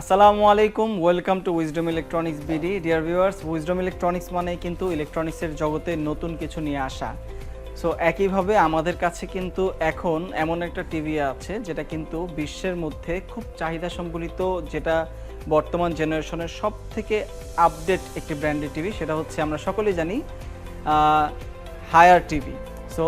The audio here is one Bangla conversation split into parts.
আসসালামু আলাইকুম welcome to Wisdom Electronics BD dear viewers Wisdom Electronics মানে কিন্তু ইলেকট্রনিক্সের জগতে নতুন কিছু নিয়ে আসা। সো একইভাবে আমাদের কাছে কিন্তু এখন এমন একটা টিভি আছে, যেটা কিন্তু বিশ্বের মধ্যে খুব চাহিদা সম্বলিত, যেটা বর্তমান জেনারেশনের সব থেকে আপডেট একটি ব্র্যান্ডের টিভি সেটা হচ্ছে আমরা সকলেই জানি হায়ার টিভি সো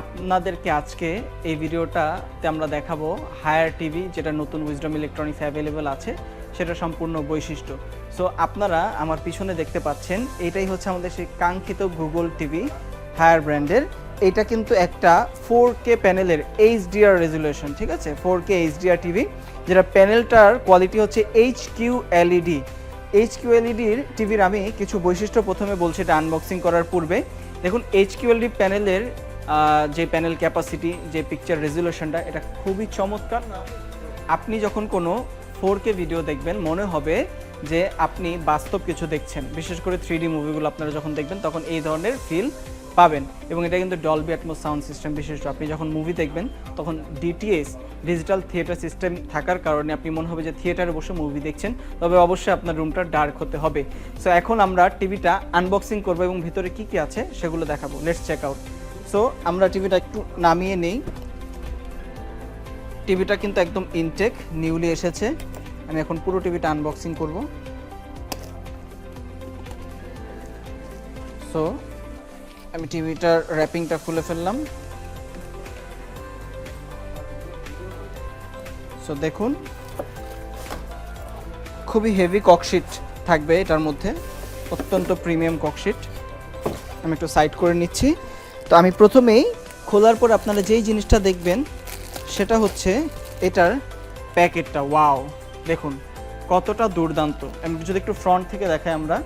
আপনাদেরকে আজকে এই ভিডিওটাতে আমরা দেখাবো হায়ার টিভি যেটা নতুন উইজডম ইলেকট্রনিক্স অ্যাভেলেবেল আছে, সেটা সম্পূর্ণ বৈশিষ্ট্য। সো আপনারা আমার পিছনে দেখতে পাচ্ছেন, এটাই হচ্ছে আমাদের সেই কাঙ্ক্ষিত গুগল টিভি হায়ার ব্র্যান্ডের এটা কিন্তু একটা ফোর কে প্যানেলের এইচডিআর রেজুলেশন ঠিক আছে? ফোর কে এইচডিআর টিভি যেটা প্যানেলটার কোয়ালিটি হচ্ছে H Q LED H Q এলইডির টিভির আমি কিছু বৈশিষ্ট্য প্রথমে বলছি, এটা আনবক্সিং করার পূর্বে। দেখুন এইচ কিউএলডি প্যানেলের যে প্যানেল ক্যাপাসিটি যে পিকচার রেজুলেশনটা এটা খুবই চমৎকার। আপনি যখন কোনো ফোর কে ভিডিও দেখবেন, মনে হবে যে আপনি বাস্তব কিছু দেখছেন। বিশেষ করে থ্রি ডি মুভিগুলো আপনারা যখন দেখবেন, তখন এই ধরনের ফিল পাবেন। এবং এটা কিন্তু ডলবি অ্যাটমোস সাউন্ড সিস্টেম বিশেষত আপনি যখন মুভি দেখবেন, তখন ডিটিএস ডিজিটাল থিয়েটার সিস্টেম থাকার কারণে আপনি মনে হবে যে থিয়েটারে বসে মুভি দেখছেন। তবে অবশ্যই আপনার রুমটা ডার্ক হতে হবে। সো এখন আমরা টিভিটা আনবক্সিং করব এবং ভিতরে কি কি আছে, সেগুলো দেখাবো। লেটস চেক আউট সো আমরা টিভিটা একটু নামিয়ে নেই। টিভিটা কিন্তু একদম ইনটেক নিউলি এসেছে। আমি এখন পুরো টিভিটা আনবক্সিং করব। সো আমি টিভিটার র্যাপিংটা খুলে ফেললাম। সো দেখুন। খুবই হেভি ককশিট থাকবে এটার মধ্যে। অত্যন্ত প্রিমিয়াম ককশিট আমি একটু সাইড করে নিচ্ছি। তো আমি প্রথমেই খোলার পর আপনারা যেই জিনিসটা দেখবেন সেটা হচ্ছে এটার প্যাকেটটা। ওয়াও দেখুন কতটা দুর্দান্ত। আমি যদি একটু ফ্রন্ট থেকে দেখাই আমরা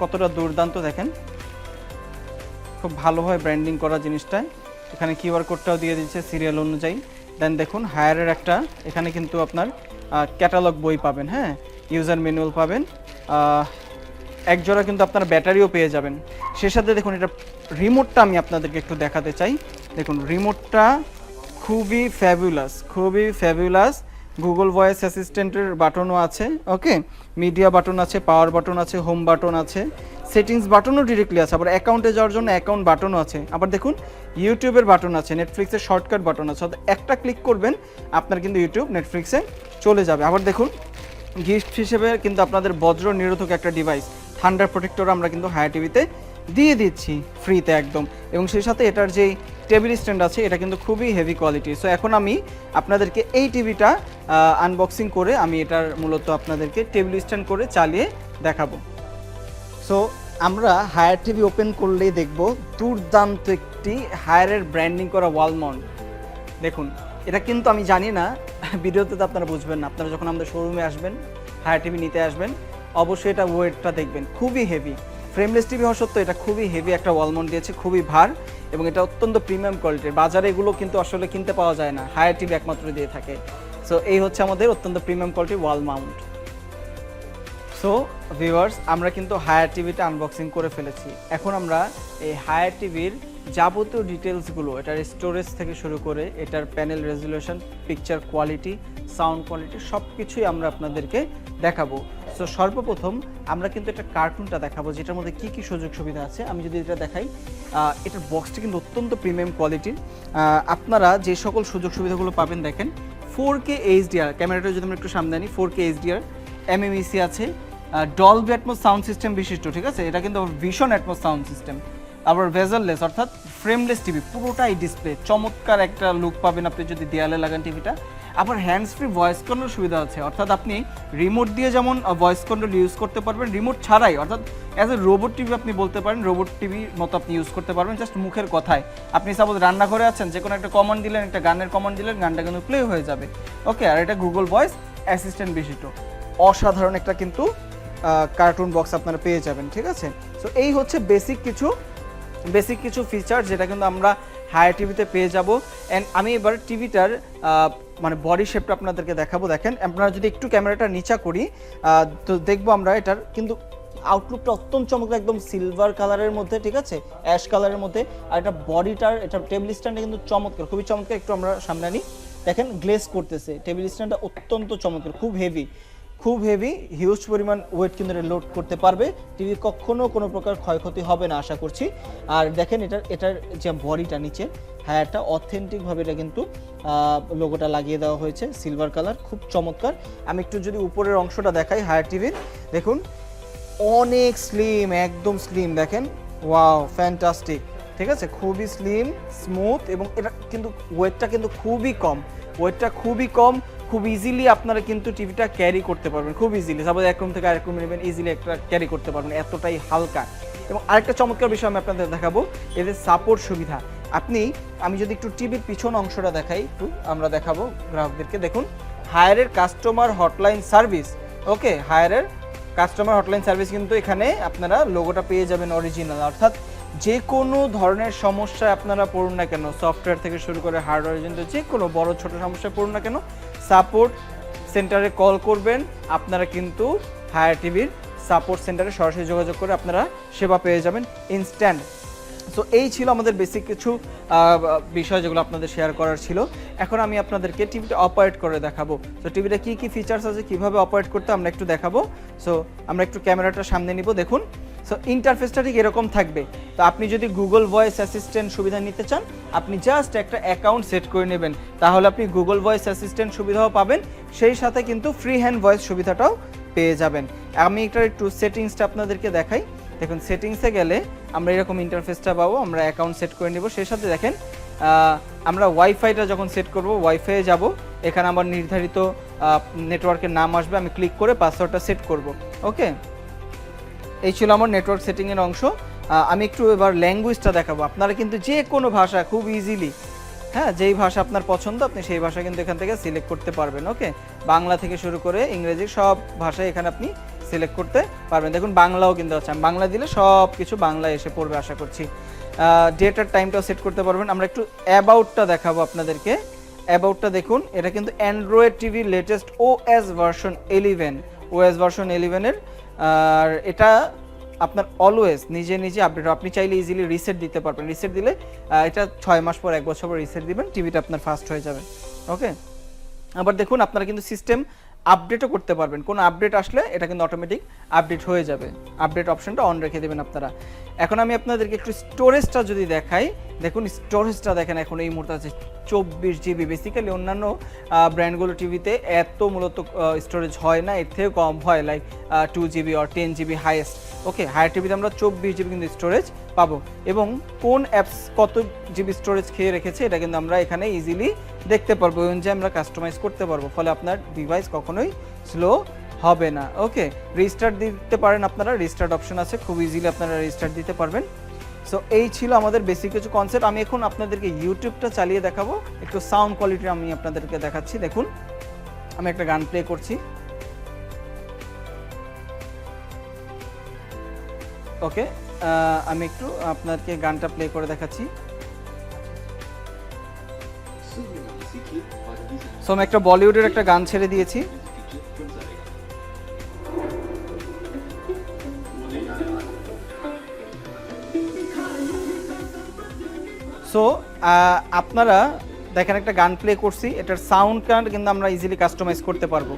কতটা দুর্দান্ত দেখেন। খুব ভালোভাবে ব্র্যান্ডিং করা জিনিসটা এখানে কিউআর কোডটাও দিয়ে দিচ্ছে সিরিয়াল অনুযায়ী। দেন দেখুন হায়ারের একটা এখানে কিন্তু আপনার ক্যাটালগ বই পাবেন হ্যাঁ? ইউজার ম্যানুয়াল পাবেন। আহ, এক জোড়া কিন্তু আপনার ব্যাটারিও পেয়ে যাবেন। সে সাথে দেখুন এটা রিমোটটা আমি আপনাদেরকে একটু দেখাতে চাই। দেখুন, রিমোটটা খুবই ফ্যাবুলাস খুবই ফ্যাবুলাস গুগল ভয়েস অ্যাসিস্ট্যান্টের বাটনও আছে ওকে মিডিয়া বাটন আছে পাওয়ার বাটন আছে হোম বাটন আছে। সেটিংস বাটনও ডিরেক্টলি আছে, আবার অ্যাকাউন্টে যাওয়ার জন্য অ্যাকাউন্ট বাটনও আছে। আবার দেখুন ইউটিউবের বাটন আছে নেটফ্লিক্সের শর্টকাট বাটন আছে। অর্থাৎ একটা ক্লিক করবেন, আপনার কিন্তু ইউটিউব নেটফ্লিক্সে চলে যাবে। আবার দেখুন গিফট হিসেবে কিন্তু আপনাদের বজ্র নিরোধক একটা ডিভাইস থান্ডার প্রোটেক্টর আমরা কিন্তু হায়ার টিভিতে দিয়ে দিচ্ছি ফ্রিতে একদম। এবং সেই সাথে এটার যেই টেবিল স্ট্যান্ড আছে, এটা কিন্তু খুবই হেভি কোয়ালিটি সো এখন আমি আপনাদেরকে এই টিভিটা আনবক্সিং করে আমি এটার মূলত আপনাদেরকে টেবিল স্ট্যান্ড করে চালিয়ে দেখাবো। সো আমরা হায়ার টিভি ওপেন করলেই দেখব দুর্দান্ত একটি হায়ারের ব্র্যান্ডিং করা ওয়াল মাউন্ট দেখুন, এটা কিন্তু আমি জানি না, ভিডিওতে তো আপনারা বুঝবেন না। আপনারা যখন আমাদের শোরুমে আসবেন হায়ার টিভি নিতে আসবেন, অবশ্যই এটা ওয়েটটা দেখবেন। খুবই হেভি ফ্রেমলেস টিভি হওয়া সত্ত্বেও এটা খুবই হেভি একটা ওয়ালমাউন্ট দিয়েছে, খুবই ভার এবং এটা অত্যন্ত প্রিমিয়াম কোয়ালিটির বাজারে এগুলো কিন্তু আসলে কিনতে পাওয়া যায় না হায়ার টিভি একমাত্র দিয়ে থাকে। সো এই হচ্ছে আমাদের অত্যন্ত প্রিমিয়াম কোয়ালিটির ওয়াল মাউন্ট সো ভিউয়ার্স আমরা কিন্তু হায়ার টিভিটা আনবক্সিং করে ফেলেছি। এখন আমরা এই হায়ার টিভির যাবতীয় ডিটেলসগুলো এটার স্টোরেজ থেকে শুরু করে এটার panel resolution picture quality sound quality সব কিছুই আমরা আপনাদেরকে দেখাবো। সো সর্বপ্রথম আমরা কিন্তু একটা কার্টুনটা দেখাবো, যেটার মধ্যে কি কি সুযোগ সুবিধা আছে। আমি যদি এটা দেখাই এটার বক্সটি কিন্তু অত্যন্ত প্রিমিয়াম কোয়ালিটির আপনারা যে সকল সুযোগ সুবিধাগুলো পাবেন, দেখেন ফোর কে এইচডিআর ক্যামেরাটা যদি আমরা একটু সামনে আনি ফোর কে এইচডিআর এমএমইসি আছে ডলবি অ্যাটমোস সাউন্ড সিস্টেম বিশিষ্ট, ঠিক আছে? এটা কিন্তু ভীষণ অ্যাটমোস সাউন্ড সিস্টেম আবার ভেজারলেস অর্থাৎ ফ্রেমলেস টিভি পুরোটাই ডিসপ্লে চমৎকার একটা লুক পাবেন আপনি যদি দেয়ালে লাগান টিভিটা আবার হ্যান্ডস ফ্রি ভয়েস কন্ট্রোল সুবিধা আছে, অর্থাৎ আপনি রিমোট দিয়ে যেমন ভয়েস কন্ট্রোল ইউজ করতে পারবেন রিমোট ছাড়াই, অর্থাৎ অ্যাজ এ রোবট টিভি আপনি বলতে পারেন রোবট টিভির মতো আপনি ইউজ করতে পারবেন জাস্ট মুখের কথায়। আপনি সাপোজ রান্নাঘরে আছেন যে কোনো একটা কমান্ড দিলেন, একটা গানের কমান্ড দিলেন, গানটা কিন্তু প্লে হয়ে যাবে। ওকে আর এটা গুগল ভয়েস অ্যাসিস্ট্যান্ট বিশিষ্ট অসাধারণ একটা কিন্তু কার্টুন বক্স আপনারা পেয়ে যাবেন, ঠিক আছে? সো এই হচ্ছে বেসিক কিছু বেসিক কিছু ফিচার যেটা কিন্তু আমরা হায়ার টিভিতে পেয়ে যাব। অ্যান্ড আমি এবার টিভিটার মানে বডি শেপটা আপনাদেরকে দেখাবো, দেখেন। আপনারা যদি একটু ক্যামেরাটা নিচা করি তো দেখব আমরা এটার কিন্তু আউটলুকটা অত্যন্ত চমৎকার, একদম সিলভার কালারের মধ্যে, ঠিক আছে? অ্যাশ কালারের মধ্যে। আর এটা বডিটার এটা টেবিল স্ট্যান্ডটা কিন্তু চমৎকার, খুবই চমৎকার। একটু আমরা সামনে আনি। দেখেন গ্লেস করতেছে। টেবিল স্ট্যান্ডটা অত্যন্ত চমৎকার, খুব হেভি খুব হেভি হিউজ পরিমাণ ওয়েট কিন্তু লোড করতে পারবে। টিভি কখনো কোনো প্রকার ক্ষয়ক্ষতি হবে না, আশা করছি। আর দেখেন এটার এটার যে বডিটা নিচে হ্যাঁ এটা অথেন্টিকভাবে এটা কিন্তু লোগোটা লাগিয়ে দেওয়া হয়েছে সিলভার কালার খুব চমৎকার। আমি একটু যদি উপরের অংশটা দেখাই হায়ার টিভির দেখুন, অনেক স্লিম একদম স্লিম দেখেন। ওয়াও ফ্যান্টাস্টিক ঠিক আছে? খুবই স্লিম স্মুথ এবং এটা কিন্তু ওয়েটটা কিন্তু খুবই কম। ওয়েটটা খুবই কম, খুব ইজিলি আপনারা কিন্তু টিভিটা ক্যারি করতে পারবেন, খুব ইজিলি সাপোজ এক রুম থেকে আরেক রুমে নেবেন ইজিলি একটা ক্যারি করতে পারবেন, এতটাই হালকা। এবং আরেকটা চমৎকার বিষয় আমি আপনাদের দেখাবো, এদের সাপোর্ট সুবিধা। আপনি, আমি যদি একটু টিভির পিছন অংশটা দেখাই, একটু আমরা দেখাবো গ্রাহকদেরকে। দেখুন হায়ারের কাস্টমার হটলাইন সার্ভিস ওকে হায়ারের কাস্টমার হটলাইন সার্ভিস কিন্তু এখানে আপনারা লোগোটা পেয়ে যাবেন অরিজিনাল অর্থাৎ যে কোনো ধরনের সমস্যায় আপনারা পড়ুন না কেন সফটওয়্যার থেকে শুরু করে হার্ডওয়্যার পর্যন্ত, যে কোনো বড় ছোট সমস্যায় পড়ুন না কেন সাপোর্ট সেন্টারে কল করবেন, আপনারা কিন্তু হায়ার টিভির সাপোর্ট সেন্টারে সরাসরি যোগাযোগ করে আপনারা সেবা পেয়ে যাবেন ইনস্ট্যান্ট সো এই ছিল আমাদের বেসিক কিছু বিষয় যেগুলো আপনাদের শেয়ার করার ছিল। এখন আমি আপনাদেরকে টিভিটা অপারেট করে দেখাবো। তো টিভিটা কী কী ফিচার্স আছে, কীভাবে অপারেট করতে আমরা একটু দেখাবো। সো আমরা একটু ক্যামেরাটা সামনে নিব, দেখুন। সো ইন্টারফেসটা ঠিক এরকম থাকবে। তো আপনি যদি গুগল ভয়েস অ্যাসিস্ট্যান্ট সুবিধা নিতে চান, আপনি জাস্ট একটা অ্যাকাউন্ট সেট করে নেবেন। তাহলে আপনি গুগল ভয়েস অ্যাসিস্ট্যান্ট সুবিধাও পাবেন, সেই সাথে কিন্তু ফ্রি হ্যান্ড ভয়েস সুবিধাটাও পেয়ে যাবেন। আমি এটার একটু সেটিংসটা আপনাদেরকে দেখাই। দেখুন সেটিংসে গেলে আমরা এরকম ইন্টারফেসটা পাবো, আমরা অ্যাকাউন্ট সেট করে নেব। সেই সাথে দেখেন আমরা ওয়াইফাইটা যখন সেট করব ওয়াইফাইয়ে যাব, এখানে আমার নির্ধারিত নেটওয়ার্কের নাম আসবে, আমি ক্লিক করে পাসওয়ার্ডটা সেট করব। ওকে এই ছিল আমার নেটওয়ার্ক সেটিংয়ের অংশ। আমি একটু এবার ল্যাঙ্গুয়েজটা দেখাবো। আপনারা কিন্তু যে কোনো ভাষা খুব ইজিলি হ্যাঁ যেই ভাষা আপনার পছন্দ, আপনি সেই ভাষা কিন্তু এখান থেকে সিলেক্ট করতে পারবেন ওকে বাংলা থেকে শুরু করে ইংরেজি সব ভাষায় এখানে আপনি সিলেক্ট করতে পারবেন। দেখুন, বাংলাও কিন্তু আছে। আমি বাংলা দিলে সব কিছু বাংলায় এসে পড়বে, আশা করছি। ডেটার টাইমটাও সেট করতে পারবেন। আমরা একটু অ্যাবাউটটা দেখাবো আপনাদেরকে। অ্যাবাউটটা দেখুন, এটা কিন্তু অ্যান্ড্রয়েড টিভির latest O S version eleven S version এলিভেনের আর এটা আপনার অলওয়েজ নিজে নিজে আপডেট আপনি চাইলে ইজিলি রিসেট দিতে পারবেন। রিসেট দিলে এটা ছয় মাস পর, এক বছর পর রিসেট দিবেন। টিভিটা আপনার ফাস্ট হয়ে যাবে। ওকে আবার দেখুন, আপনারা কিন্তু সিস্টেম আপডেটও করতে পারবেন। কোনো আপডেট আসলে এটা কিন্তু অটোমেটিক আপডেট হয়ে যাবে। আপডেট অপশনটা অন রেখে দেবেন আপনারা। এখন আমি আপনাদেরকে একটু স্টোরেজটা যদি দেখাই, দেখুন স্টোরেজটা দেখেন, এখন এই মুহূর্তে আছে চব্বিশ জিবি বেসিক্যালি অন্যান্য ব্র্যান্ডগুলো টিভিতে এত মূলত স্টোরেজ হয় না, এর থেকে কম হয়। লাইক টু জিবি আর ten GB highest okay Haier টিভিতে আমরা চব্বিশ জিবি কিন্তু স্টোরেজ পাবো। এবং কোন অ্যাপস কত জিবি স্টোরেজ খেয়ে রেখেছে, এটা কিন্তু আমরা এখানে ইজিলি দেখতে পারব ওই অনুযায়ী আমরা কাস্টমাইজ করতে পারব। ফলে আপনার ডিভাইস কখনোই স্লো হবে না। ওকে রিস্টার্ট দিতে পারেন আপনারা। রেজিস্টার্ড অপশন আছে, খুব ইজিলি আপনারা রিস্টার্ট দিতে পারবেন। সো এই ছিল আমাদের বেসিক কিছু কনসেপ্ট আমি এখন আপনাদেরকে ইউটিউবটা চালিয়ে দেখাবো। একটু সাউন্ড কোয়ালিটি আমি আপনাদেরকে দেখাচ্ছি। দেখুন, আমি একটা গান প্লে করছি। ওকে আমি একটু আপনাদেরকে গানটা প্লে করে দেখাচ্ছি। সো আমি একটা বলিউডের একটা গান ছেড়ে দিয়েছি। সো আপনারা দেখেন একটা গান প্লে করছি। এটার সাউন্ড কার্ড কিন্তু আমরা ইজিলি কাস্টমাইজ করতে পারব।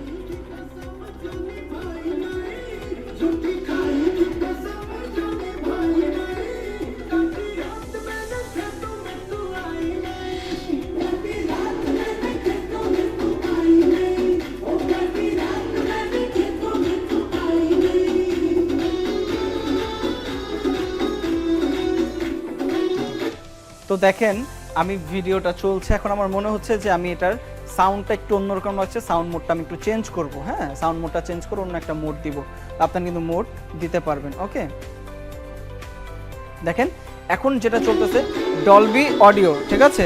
তো দেখেন, আমি ভিডিওটা চলছে, এখন আমার মনে হচ্ছে যে আমি এটার সাউন্ডটা একটু অন্যরকম লাগছে সাউন্ড মোডটা আমি একটু চেঞ্জ করব হ্যাঁ? সাউন্ড মোডটা চেঞ্জ করে অন্য একটা মোড দিব। আপনার কিন্তু মোড দিতে পারবেন ওকে দেখেন, এখন যেটা চলতেছে ডলবি অডিও ঠিক আছে?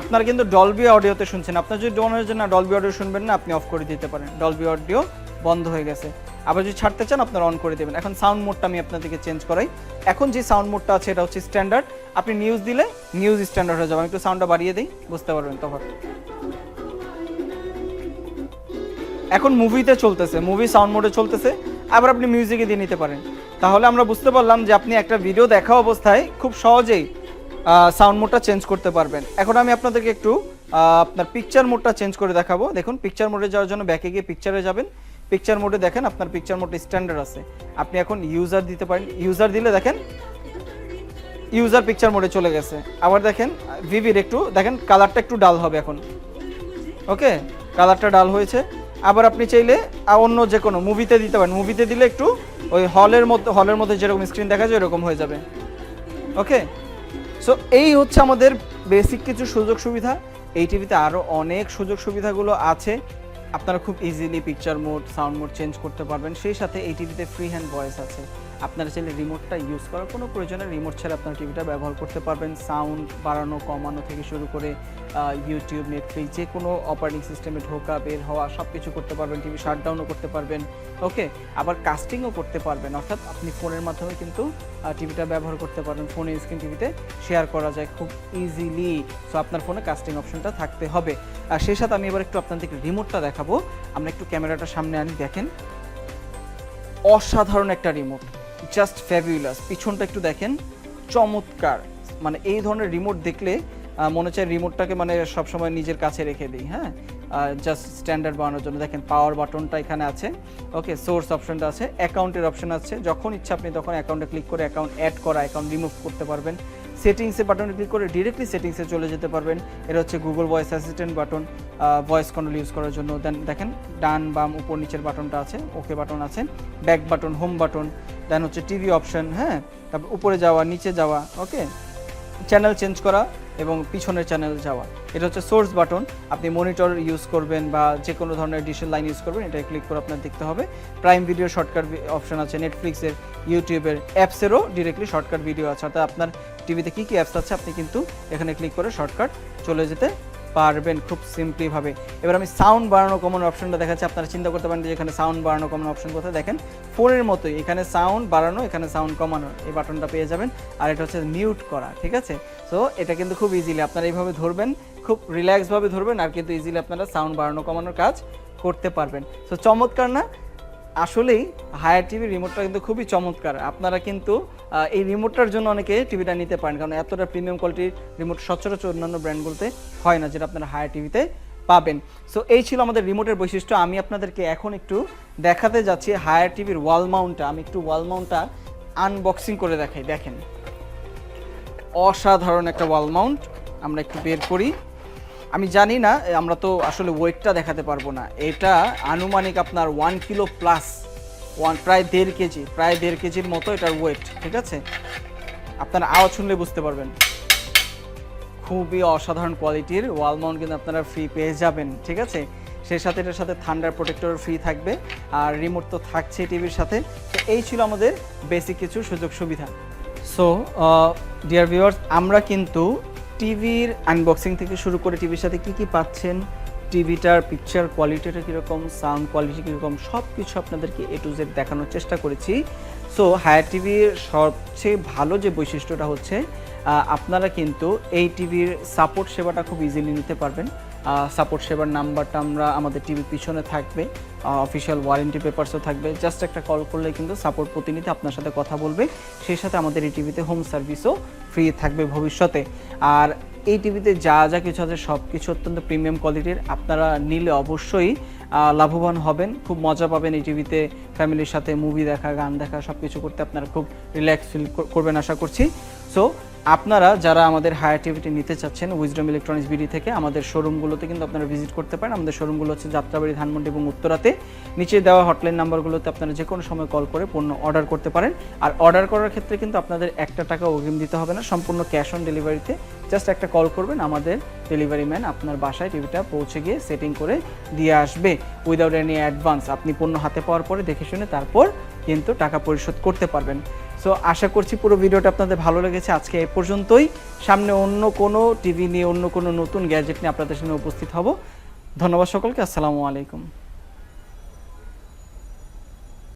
আপনারা কিন্তু ডলবি অডিওতে শুনছেন। আপনার যদি মনে হয় যে না ডলবি অডিও শুনবেন না, আপনি অফ করে দিতে পারেন। ডলবি অডিও বন্ধ হয়ে গেছে। আবার যদি ছাড়তে চান, আপনারা অন করে দেবেন। এখন সাউন্ড মোডটা আমি আপনাদেরকে চেঞ্জ করাই। এখন যে সাউন্ড মোডটা আছে, এটা হচ্ছে স্ট্যান্ডার্ড আপনি নিউজ দিলে নিউজ স্ট্যান্ডার্ড হয়ে যাবে। আমি একটু সাউন্ডটা বাড়িয়ে দিই, বুঝতে পারবেন তখন এখন মুভিতে চলতেছে মুভি সাউন্ড মোডে চলতেছে। আবার আপনি মিউজিকে দিয়ে নিতে পারেন। তাহলে আমরা বুঝতে পারলাম যে আপনি একটা ভিডিও দেখা অবস্থায় খুব সহজেই সাউন্ড মোডটা চেঞ্জ করতে পারবেন। এখন আমি আপনাদেরকে একটু আপনার পিকচার মোডটা চেঞ্জ করে দেখাবো। দেখুন পিকচার মোডে যাওয়ার জন্য ব্যাকে গিয়ে পিকচারে যাবেন। পিকচার মোডে দেখেন, আপনার পিকচার মোড স্ট্যান্ডার্ড আছে। আপনি এখন ইউজার দিতে পারেন। ইউজার দিলে দেখেন ইউজার পিকচার মোডে চলে গেছে। আবার দেখেন ভিভির একটু, দেখেন কালারটা একটু ডাল হবে এখন। ওকে কালারটা ডাল হয়েছে। আবার আপনি চাইলে অন্য যে কোনো মুভিতে দিতে পারেন। মুভিতে দিলে একটু ওই হলের মধ্যে হলের মধ্যে যেরকম স্ক্রিন দেখা যায় এরকম হয়ে যাবে। ওকে সো এই হচ্ছে আমাদের বেসিক কিছু সুযোগ সুবিধা। এই টিভিতে আরও অনেক সুযোগ সুবিধাগুলো আছে। আপনারা খুব easily picture mode sound mode change করতে পারবেন। সেই সাথে এই টিভিতে ফ্রি হ্যান্ড ভয়েস আছে। আপনারা চাইলে রিমোটটা ইউজ করার কোনো প্রয়োজনে রিমোট ছাড়া আপনার টিভিটা ব্যবহার করতে পারবেন। সাউন্ড বাড়ানো, কমানো থেকে শুরু করে ইউটিউব নেটফ্লিক্স যে কোনো অপারেটিং সিস্টেমে ঢোকা, বের হওয়া সব কিছু করতে পারবেন। টিভি শাটডাউনও করতে পারবেন। ওকে আবার কাস্টিংও করতে পারবেন। অর্থাৎ আপনি ফোনের মাধ্যমে কিন্তু টিভিটা ব্যবহার করতে পারবেন। ফোনে স্ক্রিন টিভিতে শেয়ার করা যায় খুব ইজিলি সো আপনার ফোনে কাস্টিং অপশনটা থাকতে হবে। আর সেই সাথে আমি এবার একটু আপনাদেরকে রিমোটটা দেখাবো। আমরা একটু ক্যামেরাটা সামনে আনি, দেখেন। অসাধারণ একটা রিমোট জাস্ট ফ্যাবিউলাস পিছনটা একটু দেখেন, চমৎকার। মানে এই ধরনের রিমোট দেখলে মনে চায় রিমোটটাকে মানে সবসময় নিজের কাছে রেখে দিই হ্যাঁ? জাস্ট স্ট্যান্ডার্ড বানানোর জন্য। দেখেন পাওয়ার বাটনটা এখানে আছে। ওকে সোর্স অপশনটা আছে অ্যাকাউন্টের অপশন আছে। যখন ইচ্ছা আপনি তখন অ্যাকাউন্টে ক্লিক করে অ্যাকাউন্ট অ্যাড করা অ্যাকাউন্ট রিমুভ করতে পারবেন। সেটিংসে বাটনে ক্লিক করে ডিরেক্টলি সেটিংসে চলে যেতে পারবেন। এটা হচ্ছে Google voice assistant button voice control use করার জন্য। দেন দেখেন, ডান বাম উপর নিচের বাটনটা আছে ওকে বাটন আছে। Back button home button then হচ্ছে টিভি অপশন হ্যাঁ? তারপর উপরে যাওয়া, নিচে যাওয়া ওকে চ্যানেল চেঞ্জ করা এবং পিছনের চ্যানেল যাওয়া। এটা হচ্ছে সোর্স বাটন আপনি মনিটর ইউজ করবেন বা যে কোনো ধরনের ডিশের লাইন ইউজ করবেন এটা ক্লিক করে আপনার দেখতে হবে। প্রাইম ভিডিও শর্টকাট অপশন আছে নেটফ্লিক্সের ইউটিউবের অ্যাপসেরও ডিরেক্টলি শর্টকাট ভিডিও আছে। অর্থাৎ আপনার টিভিতে কী কী অ্যাপস আছে, আপনি কিন্তু এখানে ক্লিক করে শর্টকাট চলে যেতে পারবেন খুব সিম্পলিভাবে এবার আমি সাউন্ড বাড়ানো কমন অপশনটা দেখাচ্ছি, আপনারা চিন্তা করতে পারেন যে এখানে সাউন্ড বাড়ানো কমন অপশন কোথায়? দেখেন ফোনের মতোই, এখানে সাউন্ড বাড়ানো, এখানে সাউন্ড কমানো, এই বাটনটা পেয়ে যাবেন। আর এটা হচ্ছে মিউট করা, ঠিক আছে? সো এটা কিন্তু খুব ইজিলি আপনারা এইভাবে ধরবেন, খুব রিল্যাক্সভাবে ধরবেন, আর কিন্তু ইজিলি আপনারা সাউন্ড বাড়ানো, কমানোর কাজ করতে পারবেন। সো চমৎকার না? আসলেই হায়ার টিভি রিমোটটা কিন্তু খুবই চমৎকার। আপনারা কিন্তু এই রিমোটটার জন্য অনেকে টিভিটা নিতে পারেন। কারণ এতটা প্রিমিয়াম কোয়ালিটির রিমোট সচরাচর অন্যান্য ব্র্যান্ডগুলোতে হয় না, যেটা আপনারা হায়ার টিভিতে পাবেন। সো এই ছিল আমাদের রিমোটের বৈশিষ্ট্য। আমি আপনাদেরকে এখন একটু দেখাতে যাচ্ছি হায়ার টিভির ওয়াল মাউন্টটা আমি একটু ওয়াল মাউন্টটা আনবক্সিং করে দেখাই। দেখেন। অসাধারণ একটা ওয়াল মাউন্ট আমরা একটু বের করি। আমি জানি না, আমরা তো আসলে ওয়েটটা দেখাতে পারব না। এটা আনুমানিক আপনার ওয়ান কিলো প্লাস ওয়ান প্রায় দেড় কেজি, প্রায় দেড় কেজির মতো এটার ওয়েট ঠিক আছে? আপনারা আওয়াজ শুনলে বুঝতে পারবেন। খুবই অসাধারণ কোয়ালিটির ওয়াল মাউন্ট কিন্তু আপনারা ফ্রি পেয়ে যাবেন, ঠিক আছে? সেই সাথে এটার সাথে থান্ডার প্রোটেক্টর ফ্রি থাকবে, আর রিমোট তো থাকছে টিভির সাথে। তো এই ছিল আমাদের বেসিক কিছু সুযোগ সুবিধা। সো ডিয়ার ভিউয়ার্স আমরা কিন্তু টিভির আনবক্সিং থেকে শুরু করে টিভির সাথে কি কি পাচ্ছেন টিভিটার পিকচার কোয়ালিটিটা কীরকম সাউন্ড কোয়ালিটি কীরকম সব কিছু আপনাদেরকে এ টু জেড দেখানোর চেষ্টা করেছি। সো হায়ার টিভির সবচেয়ে ভালো যে বৈশিষ্ট্যটা হচ্ছে আপনারা কিন্তু এই টিভির সাপোর্ট সেবাটা খুব ইজিলি নিতে পারবেন। সাপোর্ট সেবার নাম্বারটা আমরা আমাদের টিভির পিছনে থাকবে অফিসিয়াল ওয়ারেন্টি পেপারসও থাকবে। জাস্ট একটা কল করলে কিন্তু সাপোর্ট প্রতিনিধি আপনার সাথে কথা বলবে, সেই সাথে আমাদের এই টিভিতে হোম সার্ভিসও ফ্রি থাকবে ভবিষ্যতে। আর এই টিভিতে যা যা কিছু আছে সব কিছু অত্যন্ত প্রিমিয়াম কোয়ালিটির আপনারা নিলে অবশ্যই লাভবান হবেন, খুব মজা পাবেন এই টিভিতে। ফ্যামিলির সাথে মুভি দেখা, গান দেখা সব কিছু করতে আপনারা খুব রিল্যাক্স ফিল করবেন আশা করছি। সো আপনারা যারা আমাদের হায়ার টিভিটি নিতে চাচ্ছেন উইজডম ইলেকট্রনিক্স বিডি থেকে, আমাদের শোরুমগুলোতে কিন্তু আপনারা ভিজিট করতে পারেন। আমাদের শোরুমগুলো হচ্ছে যাত্রাবাড়ি, ধানমন্ডি এবং উত্তরাতে। নিচে দেওয়া হটলাইন নাম্বারগুলোতে আপনারা যে কোনো সময় কল করে পণ্য অর্ডার করতে পারেন। আর অর্ডার করার ক্ষেত্রে কিন্তু আপনাদের একটা টাকা অগ্রিম দিতে হবে না। সম্পূর্ণ ক্যাশ অন ডেলিভারিতে জাস্ট একটা কল করবেন। আমাদের ডেলিভারি ম্যান আপনার বাসায় টিভিটা পৌঁছে গিয়ে সেটিং করে দিয়ে আসবে। উইদাউট এনি অ্যাডভান্স আপনি পণ্য হাতে পাওয়ার পরে দেখে শুনে তারপর কিন্তু টাকা পরিশোধ করতে পারবেন। সো আশা করছি পুরো ভিডিওটা আপনাদের ভালো লেগেছে। আজকে এ পর্যন্তই। সামনে অন্য কোনো টিভি নিয়ে, অন্য কোনো নতুন গ্যাজেট নিয়ে আপনাদের সামনে উপস্থিত হব। ধন্যবাদ সকলকে। আসসালামু আলাইকুম।